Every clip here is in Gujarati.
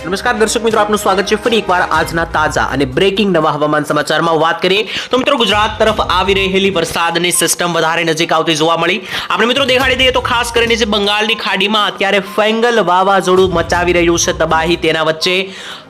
નમસ્કાર, દર્શક મિત્રો, આપનું સ્વાગત છે ફરી એકવાર આજના તાજા અને બ્રેકિંગ નવા હવામાન સમાચારમાં વાત કરીએ. તો મિત્રો, ગુજરાત તરફ આવી રહેલી વરસાદની સિસ્ટમ વધારે નજીક આવતી જોવા મળી. આપણે મિત્રો દેખાડી દઈએ તો ખાસ કરીને જે બંગાળની ખાડીમાં અત્યારે ફેંગલ વાવાઝોડું મચાવી રહ્યું છે, તબાહી તેના વચ્ચે.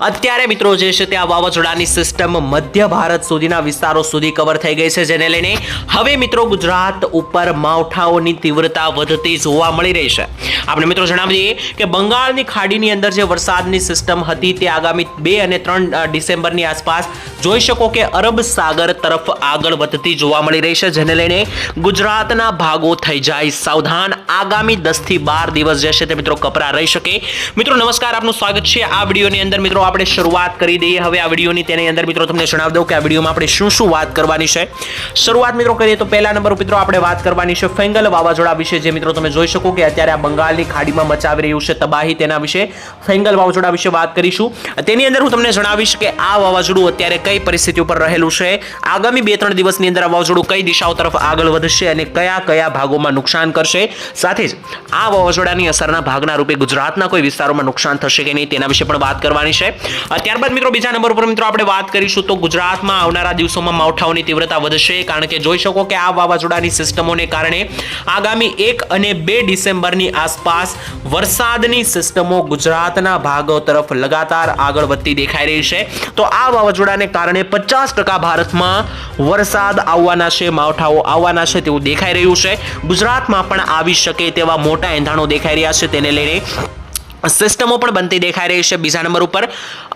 અત્યારે મિત્રો જે છે તે આ વાવાઝોડાની સિસ્ટમ મધ્ય ભારત સુધીના વિસ્તારો સુધી કવર થઈ ગઈ છે, જેને લઈને હવે મિત્રો ગુજરાત ઉપર માવઠાઓની તીવ્રતા વધતી જોવા મળી રહી છે. આપણે મિત્રો જણાવી દઈએ કે બંગાળની ખાડીની અંદર જે વરસાદની સિસ્ટમ હતી તે આગામી બે અને ત્રણ ડિસેમ્બરની આસપાસ જોઈ શકો કે અરબ સાગર તરફ આગળ વધતી જોવા મળી રહી છે, જેને લઈને ગુજરાતના ભાગો થઈ જાય. સાવધાન આગામી દસથી બાર દિવસ જે છે તે મિત્રો કપરા રહી શકે. મિત્રો, નમસ્કાર, આપનું સ્વાગત છે આ વિડીયોની અંદર. મિત્રો, આપણે શરૂઆત કરી દઈએ. હવે આ વિડીયોની તેની અંદર, મિત્રો, તમને જણાવી દઉં કે આ વિડીયોમાં આપણે શું શું વાત કરવાની છે. શરૂઆત, મિત્રો, કરીએ તો પહેલા નંબર મિત્રો આપણે વાત કરવાની છે ફેંગલ વાવાઝોડા વિશે, જે મિત્રો તમે જોઈ શકો કે અત્યારે આ બંગાળની ખાડીમાં મચાવી રહ્યું છે તબાહી તેના વિશે. ફેંગલ વાવાઝોડા વિશે વાત કરીશું. તેની અંદર હું તમને જણાવીશ કે આ વાવાઝોડું અત્યારે કઈ પરિસ્થિતિ ઉપર રહેલું છે. આગામી બે ત્રણ દિવસની અંદર આ વાવાઝોડું કઈ દિશાઓ તરફ આગળ વધશે અને કયા કયા ભાગોમાં નુકસાન કરશે. સાથે જ આ વાવાઝોડાની અસરના ભાગના રૂપે ગુજરાતના કોઈ વિસ્તારોમાં નુકસાન થશે કે નહીં તેના વિશે પણ વાત કરવાની છે. ત્યારબાદ મિત્રો બીજા નંબર ઉપર મિત્રો આપણે વાત કરીશું તો ગુજરાતમાં આવનારા દિવસોમાં માવઠાઓની તીવ્રતા વધશે કારણ કે જોઈ શકો કે આ વાવાઝોડાની સિસ્ટમોને કારણે આગામી એક અને બે ડિસેમ્બરની આસપાસ વરસાદની સિસ્ટમો ગુજરાતના ભાગો તરફ લગાતાર આગળ વધતી દેખાઈ રહી છે. તો આ વાવાઝોડાને કારણે પચાસ ટકા ભારતમાં વરસાદ આવવાના છે, માવઠાઓ આવવાના છે તેવું દેખાઈ રહ્યું છે. ગુજરાતમાં પણ આવી શકે તેવા મોટા એંધાણો દેખાઈ રહ્યા છે, તેને લઈને સિસ્ટમો પણ બનતી દેખાઈ રહી છે બીજા નંબર ઉપર.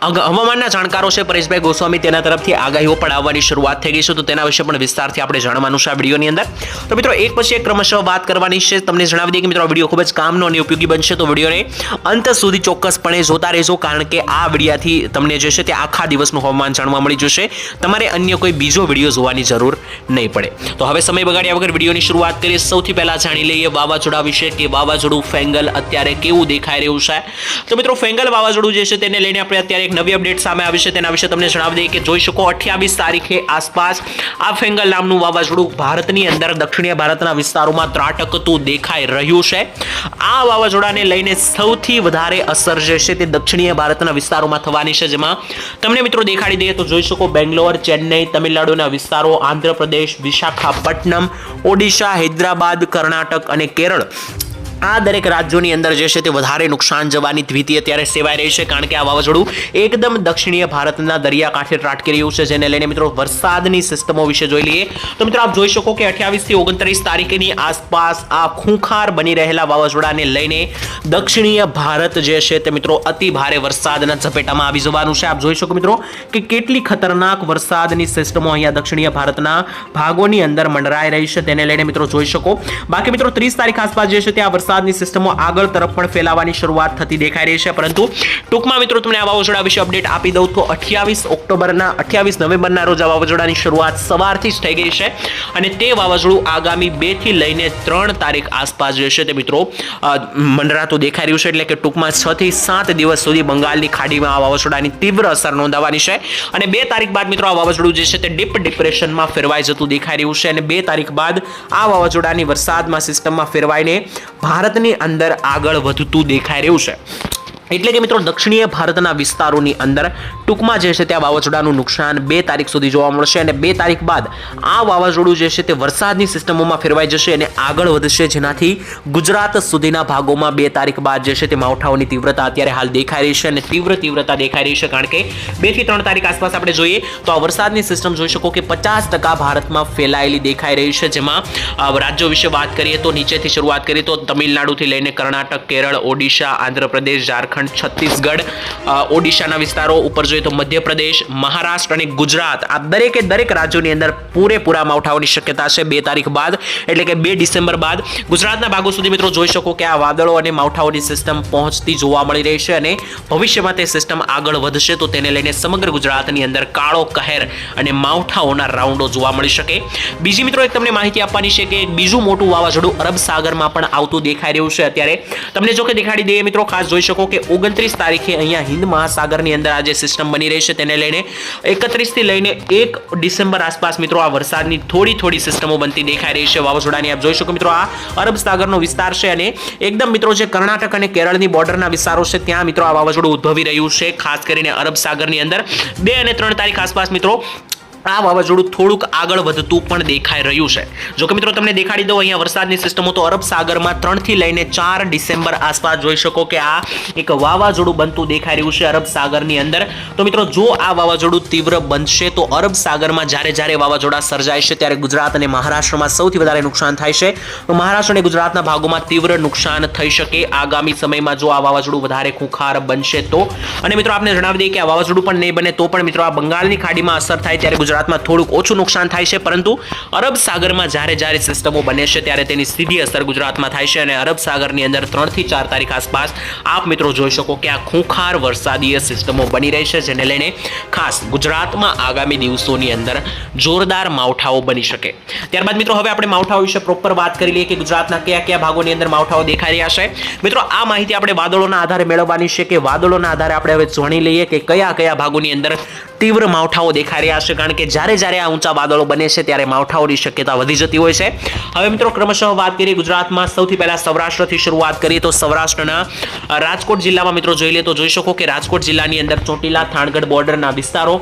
હવામાનના જાણકારો છે, પરેશભાઈ ગોસ્વામી તેના તરફથી આગાહીઓ પણ આવવાની શરૂઆત થઈ ગઈ છે, તો તેના વિશે પણ વિસ્તારથી આપણે જાણવાનું છે આ વિડીયોની અંદર. તો મિત્રો, એક પછી એક ક્રમશઃ વાત કરવાની છે, તમને જણાવી દઈએ કે મિત્રો વીડિયો ખૂબ જ કામનો અને ઉપયોગી બનશે, તો વિડીયોને અંત સુધી ચોક્કસપણે જોતા રહેજો, કારણ કે આ વિડીયાથી તમને જે છે તે આખા દિવસનું હવામાન જાણવા મળી જશે. તમારે અન્ય કોઈ બીજો વીડિયો જોવાની જરૂર નહીં પડે. તો હવે સમય બગાડ્યા વગર વિડીયોની શરૂઆત કરીએ. સૌથી પહેલાં જાણી લઈએ વાવાઝોડા વિશે કે વાવાઝોડું ફેંગલ અત્યારે કેવું દેખાઈ રહ્યું છે. તો મિત્રો, ફેંગલ વાવાઝોડું જે છે તેને લઈને આપણે અત્યારે એક નવી અપડેટ સામે આવી છે તેના વિશે તમને જણાવી દઈએ કે જોઈ શકો અઠ્યાવીસ તારીખે આસપાસ આ ફેંગલ નામનું વાવાઝોડું ભારતની અંદર દક્ષિણીય ભારતના વિસ્તારોમાં ત્રાટકતું દેખાઈ રહ્યું છે. આ વાવાઝોડાને લઈને સૌથી વધારે અસર જે છે તે દક્ષિણીય ભારતના વિસ્તારોમાં થવાની છે. જેમાં તમને મિત્રો દેખાડી દઈએ તો જોઈ શકો બેંગ્લોર, ચેન્નઈ, તમિલનાડુના વિસ્તારો, આંધ્રપ્રદેશ, વિશાખાપટ્ટનમ, ઓડિશા, હૈદરાબાદ, કર્ણાટક અને કેરળ. આ દરેક રાજ્યોની અંદર જે છે તે વધારે નુકસાન જવાની ભીતિ અત્યારે સેવાઈ રહી છે, કારણ કે આ વાવાઝોડું એકદમ દક્ષિણીય ભારતના દરિયાકાંઠે ત્રાટકી રહ્યું છે, જેને લઈને મિત્રો વરસાદની સિસ્ટમો વિશે જોઈ લઈએ તો મિત્રો આપ જોઈ શકો કે અઠ્યાવીસથી ઓગણત્રીસ તારીખની આસપાસ આ ખૂંખાર બની રહેલા વાવાઝોડાને લઈને દક્ષિણીય ભારત જે છે તે મિત્રો અતિ ભારે વરસાદના ઝપેટામાં આવી જવાનું છે. આપ જોઈ શકો મિત્રો કે કેટલી ખતરનાક વરસાદની સિસ્ટમો અહીંયા દક્ષિણીય ભારતના ભાગોની અંદર મંડરાઈ રહી છે, તેને લઈને મિત્રો જોઈ શકો. બાકી મિત્રો ત્રીસ તારીખ આસપાસ જે છે તે આ વરસાદની સિસ્ટમો આગળ તરફ પણ ફેલાવાની શરૂઆત થતી દેખાઈ રહી છે. પરંતુ ટૂંકમાં મિત્રો તમને આ વાવાઝોડા વિશે અપડેટ આપી દઉં તો અઠ્યાવીસ ઓક્ટોબરના, અઠ્યાવીસ નવેમ્બરના રોજ આ વાવાઝોડાની શરૂઆત સવારથી જ થઈ ગઈ છે અને તે વાવાઝોડું આગામી બેથી લઈને ત્રણ તારીખ આસપાસ જે છે તે મિત્રો મંડરાતું દેખાઈ રહ્યું છે એટલે કે ટૂંકમાં છ થી સાત દિવસ સુધી બંગાળની ખાડીમાં આ વાવાઝોડાની તીવ્ર અસર નોંધાવાની છે અને બે તારીખ બાદ મિત્રો આ વાવાઝોડું જે છે તે ડીપ ડિપ્રેશનમાં ફેરવાઈ જતું દેખાઈ રહ્યું છે અને બે તારીખ બાદ આ વાવાઝોડાની વરસાદમાં સિસ્ટમમાં ફેરવાઈને ભારતની અંદર આગળ વધતું દેખાઈ રહ્યું છે. એટલે કે મિત્રો દક્ષિણીય ભારતના વિસ્તારોની અંદર ટૂંકમાં જે છે ત્યાં વાવાઝોડાનું નુકસાન બે તારીખ સુધી જોવા મળશે અને બે તારીખ બાદ આ વાવાઝોડું જે છે તે વરસાદની સિસ્ટમોમાં ફેરવાઈ જશે અને આગળ વધશે. જેનાથી ગુજરાત સુધીના ભાગોમાં બે તારીખ બાદ જે છે તે માવઠાઓની તીવ્રતા અત્યારે હાલ દેખાઈ રહી છે અને તીવ્ર તીવ્રતા દેખાઈ રહી છે કારણ કે બેથી ત્રણ તારીખ આસપાસ આપણે જોઈએ તો આ વરસાદની સિસ્ટમ જોઈ શકો કે પચાસ ટકા ભારતમાં ફેલાયેલી દેખાઈ રહી છે. જેમાં રાજ્યો વિશે વાત કરીએ તો નીચેથી શરૂઆત કરીએ તો તમિલનાડુથી લઈને કર્ણાટક, કેરળ, ઓડિશા, આંધ્રપ્રદેશ, ઝારખંડ છત્તીસગઢ ઓડિશાના વિસ્તારો, ઉપર જોઈએ તો મધ્યપ્રદેશ, મહારાષ્ટ્ર અને ગુજરાત. આ દરેકે દરેક રાજ્યોની અંદર પૂરેપૂરા માવઠાઓની શક્યતા છે બે તારીખ બાદ, એટલે કે બે ડિસેમ્બર બાદ. ગુજરાતના ભાગો સુધી મિત્રો જોઈ શકો કે આ વાદળો અને માવઠાઓની સિસ્ટમ પહોંચતી જોવા મળી રહી છે અને ભવિષ્યમાં તે સિસ્ટમ આગળ વધશે તો તેને લઈને સમગ્ર ગુજરાતની અંદર કાળો કહેર અને માવઠાઓના રાઉન્ડો જોવા મળી શકે. બીજી મિત્રો એક તમને માહિતી આપવાની છે કે બીજું મોટું વાવાઝોડું અરબ સાગરમાં પણ આવતું દેખાઈ રહ્યું છે અત્યારે. તમને જો કે દેખાડી દઈએ મિત્રો, ખાસ જોઈ શકો કે ઓગણત્રીસ તારીખે અહીંયા હિન્દ મહાસાગરની અંદર આ જે સિસ્ટમ બની રહી છે. તેને લઈને એકત્રીસથી લઈને એક ડિસેમ્બર આસપાસ મિત્રો આ વરસાદની થોડી થોડી સિસ્ટમો બનતી દેખાઈ રહી છે. વાવાઝોડાની આપ જોઈ શકો મિત્રો, આ અરબ સાગરનો વિસ્તાર છે અને એકદમ મિત્રો જે કર્ણાટક અને કેરળની બોર્ડરના વિસ્તારો છે, ત્યાં મિત્રો આ વાવાઝોડું ઉદ્ભવી રહ્યું છે. ખાસ કરીને અરબ સાગરની અંદર બે અને ત્રણ તારીખ આસપાસ મિત્રો આ વાવાઝોડું થોડુંક આગળ વધતું પણ દેખાઈ રહ્યું છે. જો કે મિત્રો, તમને દેખાડી દઉં, અહીંયા વરસાદની સિસ્ટમો તો અરબ સાગરમાં ત્રણથી લઈને ચાર ડિસેમ્બર આસપાસ જોઈ શકો કે આ એક વાવાઝોડું બનતું દેખાઈ રહ્યું છે અરબ સાગરની અંદર. તો મિત્રો, જો આ વાવાઝોડું તીવ્ર બનશે, તો અરબ સાગરમાં જ્યારે જ્યારે વાવાઝોડા સર્જાય છે, ત્યારે ગુજરાત અને મહારાષ્ટ્રમાં સૌથી વધારે નુકસાન થાય છે. તો મહારાષ્ટ્ર અને ગુજરાતના ભાગોમાં તીવ્ર નુકસાન થઈ શકે આગામી સમયમાં જો આ વાવાઝોડું વધારે ખૂંખાર બનશે તો. અને મિત્રો, આપને જણાવી દઈએ કે આ વાવાઝોડું પણ નહીં બને, તો પણ મિત્રો, આ બંગાળની ખાડીમાં અસર થાય ત્યારે ગુજરાતમાં થોડુંક ઓછું નુકસાન થાય છે, પરંતુ અરબ સાગરમાં જ્યારે જ્યારે સિસ્ટમો બને છે, ત્યારે તેની સીધી અસર ગુજરાતમાં થાય છે અને અરબ સાગરની અંદર ત્રણથી ચાર તારીખ આસપાસ આપ મિત્રો જોઈ શકો કે આ ખૂંખાર વરસાદીય સિસ્ટમો બની રહી છે, જેને લઈને ખાસ ગુજરાતમાં આગામી દિવસોની અંદર જોરદાર માવઠાઓ બની શકે. ત્યારબાદ મિત્રો, હવે આપણે માવઠાઓ વિશે પ્રોપર વાત કરી લઈએ કે ગુજરાતના કયા કયા ભાગોની અંદર માવઠાઓ દેખાઈ રહ્યા છે. મિત્રો, આ માહિતી આપણે વાદળોના આધારે મેળવવાની છે કે વાદળોના આધારે આપણે હવે જાણી લઈએ કે કયા કયા ભાગોની અંદર તીવ્ર માવઠાઓ દેખાઈ રહ્યા છે, કારણ કે જ્યારે જ્યારે આ ઊંચા વાદળો બને છે ત્યારે માવઠાઓની શક્યતા વધી જતી હોય છે. હવે મિત્રો ક્રમશઃ વાત કરીએ ગુજરાતમાં સૌથી પહેલા સૌરાષ્ટ્રથી શરૂઆત કરીએ તો સૌરાષ્ટ્રના રાજકોટ જિલ્લામાં મિત્રો જોઈ લે તો જોઈ શકો કે રાજકોટ જિલ્લાની અંદર ચોટીલા, થાણગઢ બોર્ડરના વિસ્તારો,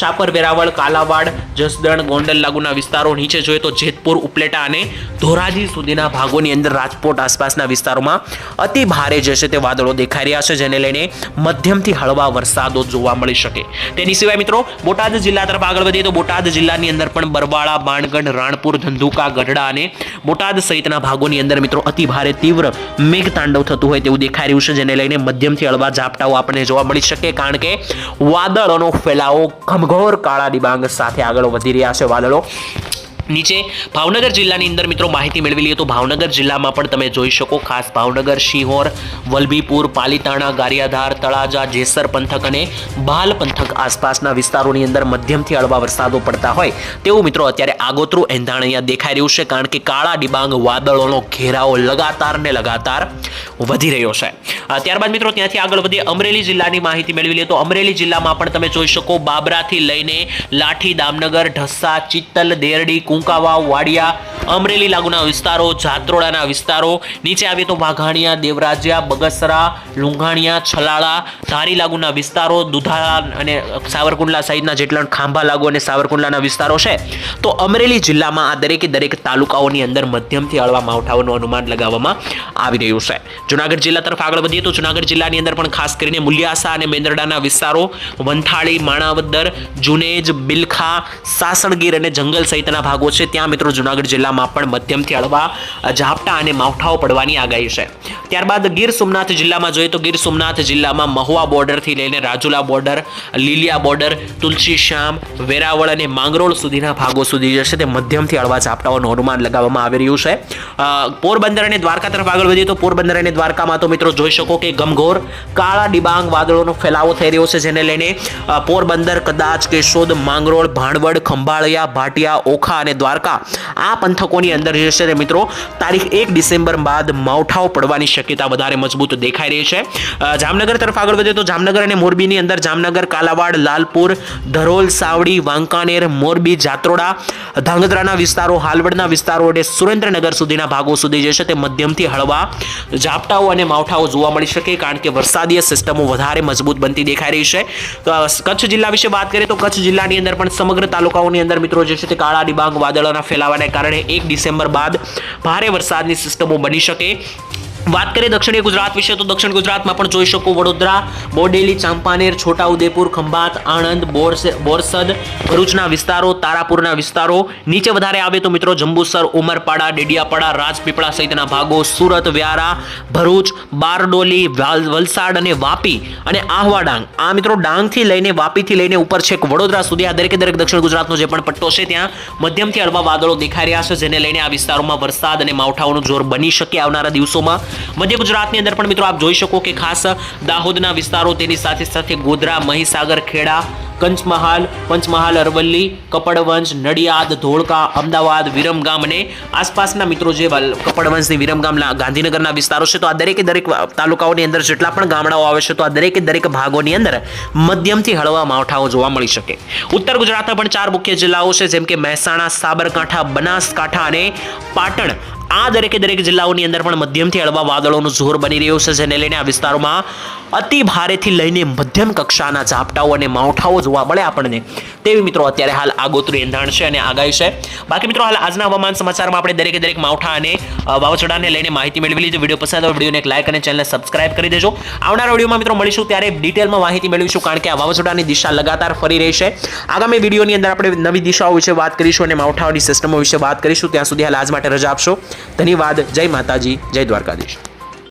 શાપર, વેરાવળ, કાલાવાડ, જસદણ, ગોંડલ લાગુના વિસ્તારો નીચે જોઈએ તો જેતપુર, ઉપલેટા અને ધોરાજી સુધીના ભાગોની અંદર રાજકોટ આસપાસના વિસ્તારોમાં અતિ ભારે જે છે તે વાદળો દેખાઈ રહ્યા છે, જેને લઈને મધ્યમથી હળવા વરસાદો જોવા મળી શકે. તેની સિવાય મિત્રો બોટાદ જિલ્લા તરફ આગળ વધીએ તો બોટાદ જિલ્લાની અંદર પણ બરવાળા, બાણગઢ, રાણપુર, ધંધુકા, ગઢડા અને બોટાદ સહિતના ભાગોની અંદર મિત્રો અતિભારે તીવ્ર મેઘ તાંડવ થતું હોય તેવું દેખાઈ રહ્યું છે, જેને લઈને મધ્યમથી હળવા ઝાપટાઓ આપણને જોવા મળી શકે, કારણ કે વાદળોનો ફેલાવો ઘમઘોર કાળા ડિબાંગ સાથે આગળ વધી રહ્યા છે વાદળો. નીચે ભાવનગર જિલ્લાની અંદર મિત્રો માહિતી મેળવી લઈએ તો ભાવનગર જિલ્લામાં પણ તમે જોઈ શકો ખાસ ભાવનગર, શિહોર, વલભીપુર, પાલીતાણા, ગારિયાધાર, તળાજા, જેસર પંથક અને બાલ પંથક આસપાસના વિસ્તારોની અંદર મધ્યમથી હળવા વરસાદો પડતા હોય તેવું મિત્રો અત્યારે આગોતરું એંધાણ અહીંયા દેખાઈ રહ્યું છે કારણ કે કાળા ડિબાંગ વાદળોનો ઘેરાવો લગાતાર ને લગાતાર વધી રહ્યો છે. ત્યારબાદ મિત્રો ત્યાંથી આગળ વધીએ. અમરેલી જિલ્લાની માહિતી મેળવી લઈએ તો અમરેલી જિલ્લામાં પણ તમે જોઈ શકો બાબરાથી લઈને લાઠી, દામનગર, ઢસા, ચિત્તલ, દેરડી કુંકાવાવ વાડિયા અમરેલી લાગુના વિસ્તારો જાત્રોડાના વિસ્તારો, નીચે આવીએ તો વાઘાણિયા, દેવરાજ્યા, બગસરા, લુંઘાણિયા, છલાળા, ધારી લાગુના વિસ્તારો દુધા અને સાવરકુંડલા સહિતના જેટલા ખાંભા લાગુ અને સાવરકુંડલાના વિસ્તારો છે. તો અમરેલી જિલ્લામાં આ દરેકે દરેક તાલુકાઓની અંદર મધ્યમથી હળવા માવઠાઓનું અનુમાન લગાવવામાં આવી રહ્યું છે. જુનાગઢ જિલ્લા તરફ આગળ વધીએ તો જુનાગઢ જિલ્લાની અંદર પણ ખાસ કરીને મુલિયાસા અને મેંદરડાના વિસ્તારો, વંથાળી, માણાવદર, જુનેજ, બિલખા, સાસણગીર અને જંગલ સહિતના ભાગો છે. ત્યાં મિત્રો જુનાગઢ જિલ્લામાં પણ મધ્યમથી હળવા ઝાપટા અને માવઠાઓ પડવાની આગાહી છે. ત્યારબાદ ગીર સોમનાથ જિલ્લામાં જોઈએ તો ગીર સોમનાથ જિલ્લામાં મહુવા બોર્ડરથી લઈને રાજુલા બોર્ડર, લીલિયા બોર્ડર, તુલસી શ્યામ, વેરાવળ અને માંગરોળ સુધીના ભાગો સુધી જે તે મધ્યમથી હળવા ઝાપટાઓનું અનુમાન લગાવવામાં આવી રહ્યું છે. પોરબંદર અને દ્વારકા તરફ આગળ વધીએ તો પોરબંદર અને દ્વારકામાં તો મિત્રો જોઈ શકો કે ગમઘોર, કાળા ડિબાંગ વાદળોનો ફેલાવો થઈ રહ્યો છે, જેને લઈને પોરબંદર, કદાચ કેશોદ, માંગરોળ, ભાણવડ, ખંભાળિયા, ભાટિયા, ઓખા અને દ્વારકા આ પંથકોની અંદર જે છે તે મિત્રો? તારીખ એક ડિસેમ્બર બાદ માવઠાઓ પડવાની શક્યતા વધારે મજબૂત દેખાઈ રહી છે. જામનગર તરફ આગળ વધીએ તો જામનગર અને મોરબીની અંદર જામનગર, કાલાવાડ, લાલપુર, ધરોલ, સાવડી, વાંકાનેર, મોરબી, જાત્રોડા, ધાંગધ્રાના વિસ્તારો, હાલવડના વિસ્તારો અને સુરેન્દ્રનગર સુધીના ભાગો સુધી જે છે તે મધ્યમથી હળવા ઝાપટાઓ અને માવઠાઓ જોવા મળી શકે કારણ કે વરસાદીય સિસ્ટમો વધારે મજબૂત બનતી દેખાઈ રહી છે. કચ્છ જિલ્લા વિશે વાત કરીએ તો કચ્છ જિલ્લાની અંદર પણ સમગ્ર તાલુકાઓની અંદર મિત્રો જે છે તે કાળા ડિબાંગ વાદળોના ફેલાવાને કારણે એક ડિસેમ્બર બાદ ભારે વરસાદની સિસ્ટમો બની શકે. વાત કરીએ દક્ષિણીય ગુજરાત વિશે, તો દક્ષિણ ગુજરાતમાં પણ જોઈ શકો વડોદરા, બોડેલી, ચાંપાનેર, છોટાઉદેપુર, ખંભાત, આણંદ, બોરસે- બોરસદ, ભરૂચના વિસ્તારો, તારાપુરના વિસ્તારો. નીચે વધારે આવે તો મિત્રો જંબુસર, ઉમરપાડા, ડેડિયાપાડા, રાજપીપળા સહિતના ભાગો, સુરત, વ્યારા, ભરૂચ, બારડોલી, વાલ- વલસાડ અને વાપી અને આહવા ડાંગ. આ મિત્રો ડાંગથી લઈને વાપીથી લઈને ઉપર છેક વડોદરા સુધી આ દરેકે દરેક દક્ષિણ ગુજરાતનો જે પણ પટ્ટો છે, ત્યાં મધ્યમથી હળવા વાદળો દેખાઈ રહ્યા છે, જેને લઈને આ વિસ્તારોમાં વરસાદ અને માવઠાઓનું જોર બની શકે આવનારા દિવસોમાં. મધ્ય ગુજરાતની અંદર પણ મિત્રો આપ જોઈ શકો કે ખાસ દાહોદના વિસ્તારો તેની સાથે સાથે ગોધરા, મહીસાગર, ખેડા પંચમહાલ પંચમહાલ, અરવલ્લી કપડવંશ નડિયાદ, ધોળકા, અમદાવાદ, વિરમગામ અને આસપાસના મિત્રો જે કપડવંશની વિરમગામના, ગાંધીનગરના વિસ્તારો છે, તો આ દરેકે દરેક તાલુકાઓની અંદર જેટલા પણ ગામડાઓ આવે છે, તો આ દરેકે દરેક ભાગોની અંદર મધ્યમથી હળવા માવઠાઓ જોવા મળી શકે. ઉત્તર ગુજરાતના પણ ચાર મુખ્ય જિલ્લાઓ છે, જેમ કે મહેસાણા, સાબરકાંઠા, બનાસકાંઠા અને પાટણ. આ દરેકે દરેક જિલ્લાઓની અંદર પણ મધ્યમથી હળવા વાદળોનું જોર બની રહ્યું છે, જેને લઈને આ વિસ્તારોમાં અતિ ભારેથી લઈને મધ્યમ કક્ષાના ઝાપટાઓ અને માવઠાઓ જોવા મળે આપણને. તેવી મિત્રો અત્યારે હાલ આગોતરું એંધાણ છે અને આગાહી છે. બાકી મિત્રો હાલ આજના હવામાન સમાચારમાં આપણે દરેકે દરેક માવઠા અને વાવાઝોડાને લઈને માહિતી મેળવી લીધી. વીડિયો પસંદ આવે વિડીયોને એક લાઇક અને ચેનલને સબસ્ક્રાઇબ કરી દેજો. આવનારા વિડીયોમાં મિત્રો મળીશું ત્યારે ડિટેલમાં માહિતી મેળવીશું, કારણ કે આ વાવાઝોડાની દિશા લગાતાર ફરી રહી છે. આગામી વિડીયોની અંદર આપણે નવી દિશાઓ વિશે વાત કરીશું અને માવઠાઓની સિસ્ટમો વિશે વાત કરીશું. ત્યાં સુધી હાલ આજ માટે રજા આપશો. ધન્યવાદ. જય માતાજી જય દ્વારકાધીશ.